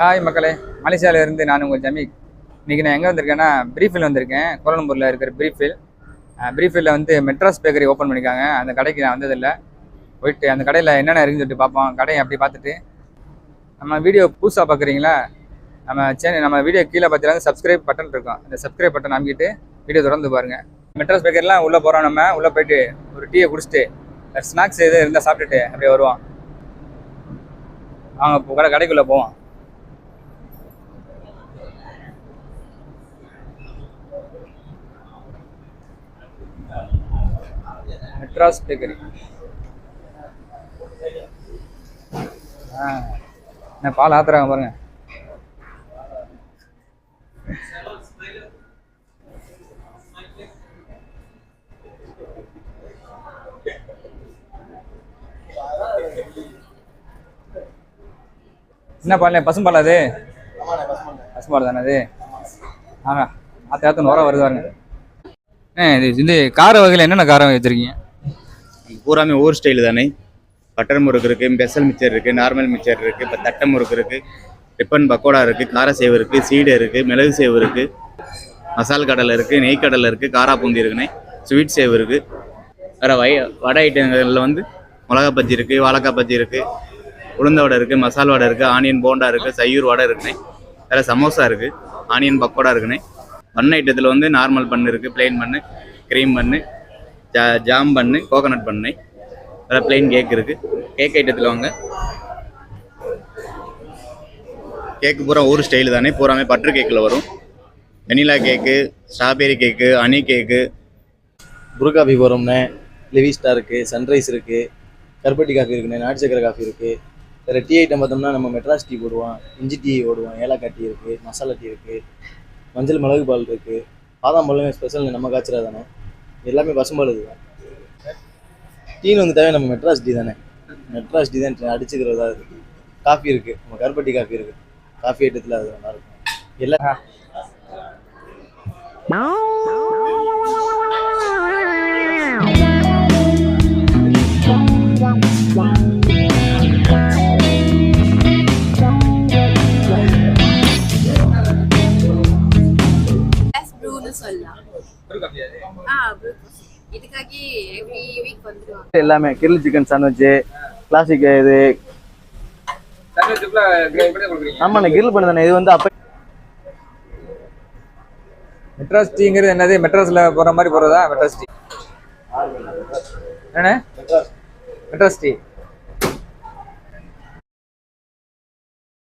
Hi மக்களே. மலேசியாவிலேருந்து நான் உங்கள் ஜமீக். இன்றைக்கி நான் எங்கே வந்திருக்கேன்னா பிரீஃபில் வந்திருக்கேன். கோலம்பூரில் இருக்கிற பிரீஃபில் ப்ரீஃபில் வந்து மெட்ராஸ் பேக்கரி ஓப்பன் பண்ணியிருக்காங்க அந்த கடைக்கு நான் வந்ததில்லை. போயிட்டு அந்த கடையில் என்னென்ன இருக்குன்னு சொல்லிட்டு பார்ப்போம். கடையை அப்படி பார்த்துட்டு. நம்ம வீடியோ புதுசாக பார்க்குறீங்களா? நம்ம சேனல் நம்ம வீடியோ கீழே பார்த்தீங்கன்னா சப்ஸ்கிரைப் பட்டன் இருக்கும். அந்த சப்ஸ்கிரைப் பட்டன் அமைக்கிட்டு வீடியோ தொடர்ந்து பாருங்கள் மெட்ராஸ் பேக்கரிலாம் உள்ளே போகிறோம் நம்ம. உள்ளே போயிட்டு ஒரு டீயை குடிச்சிட்டு ஸ்நாக்ஸ் எதுவும் இருந்தால் சாப்பிட்டுட்டு அப்படியே வருவோம். அவங்க கடை கடைக்குள்ளே போவோம். மெட்ராஸ் பேக்கரி. ஆ என்ன பால் ஆத்துறாங்க பாருங்க. என்ன பால் பசும்பால் அது? பசும்பால் தானே அது? ஆங்க ஆத்த ஆத்த நுர வருது பாருங்க. ஆ இது இது கார வகையில் என்னென்ன காரம் வச்சுருக்கீங்க? பூராமே ஊர் ஸ்டைல் தானே. பட்டர் முறுக்கு இருக்குது பெசல் மிச்சர் இருக்குது நார்மல் மிச்சர் இருக்குது இப்போ தட்டை முறுக்கு இருக்குது ரிப்பன் பக்கோடா இருக்குது கார சேவு இருக்குது சீடை இருக்குது மிளகு சேவு இருக்குது மசால் கடலை இருக்குது நெய் கடலை இருக்குது காரா பூந்தி இருக்குண்ணே ஸ்வீட் சேவு இருக்குது வேறு வை வடை ஐட்டங்களில் வந்து மிளகா பஜ்ஜி இருக்குது வாழைக்காய் பஜ்ஜி இருக்குது உளுந்த வடை இருக்குது மசால் வடை இருக்குது ஆனியன் போண்டா இருக்குது சையூர் வடை இருக்குண்ணே வேறு சமோசா இருக்குது ஆனியன் பக்கோடா இருக்குண்ணே பண்ணு ஐட்டத்தில் வந்து நார்மல் பண்ணு இருக்குது பிளெயின் பண்ணு க்ரீம் பண்ணு ஜா ஜாம் பண்ணு கோகனட் பண்ணு. வேறு பிளெயின் கேக் இருக்குது கேக் ஐட்டத்தில் வாங்க. கேக்கு பூரா ஊர் ஸ்டைல் தானே. பூராமே பட்டர் கேக்கில் வரும். Vanilla cake strawberry cake honey cake புரு காஃபி போகிறோம்னே லிவிஸ்டா இருக்குது சன்ரைஸ் இருக்குது கருப்பட்டி காஃபி இருக்குண்ணே நாட்டு சக்கரை காஃபி இருக்குது வேறு டீ ஐட்டம் பார்த்தோம்னா நம்ம மெட்ராஸ் டீ போடுவோம். இஞ்சி டீ போடுவோம். ஏலக்காய் டீ இருக்குது மசாலா டீ இருக்குது மஞ்சள் மிளகு பால் இருக்குது பாதாம் பழமே ஸ்பெஷல் நம்ம காய்ச்சரா தானே எல்லாமே பசும்பால் தான். டீன்னு வந்து தேவை நம்ம மெட்ராஸ் டீ தானே? மெட்ராஸ் டீ தான் அடிச்சுக்கிறதா இருக்குது காஃபி இருக்குது நம்ம கருப்பட்டி காஃபி இருக்குது காஃபி ஐட்டத்தில் அது நல்லா இருக்கும். எல்லாமே கிரில் சிக்கன் சாண்ட்விச்சு கிளாசிக் இது. ஆமாண்ணே கிரில் பண்ணி இது வந்து அப்போ மெட்ராஸ் டீங்கிறது என்னது? மெட்ராஸில் போகிற மாதிரி போகிறதா மெட்ராஸ் டீ. என்ன மெட்ராஸ் டீ.